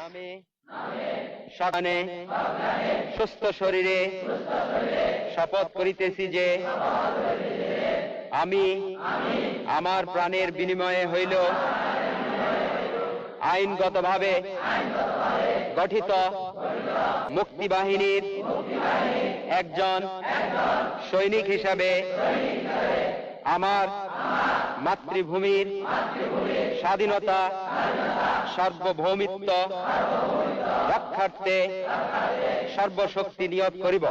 নামে সুস্থ শরীরে শপথ করিতেছি যে, আমি আমার প্রাণের বিনিময়ে হইল আইনগতভাবে গঠিত মুক্তিবাহিনীর একজন সৈনিক হিসাবে আমার মাতৃভূমির স্বাধীনতা সার্বভৌমিত্ব রক্ষার্থে সর্বশক্তি নিয়োগ করিব।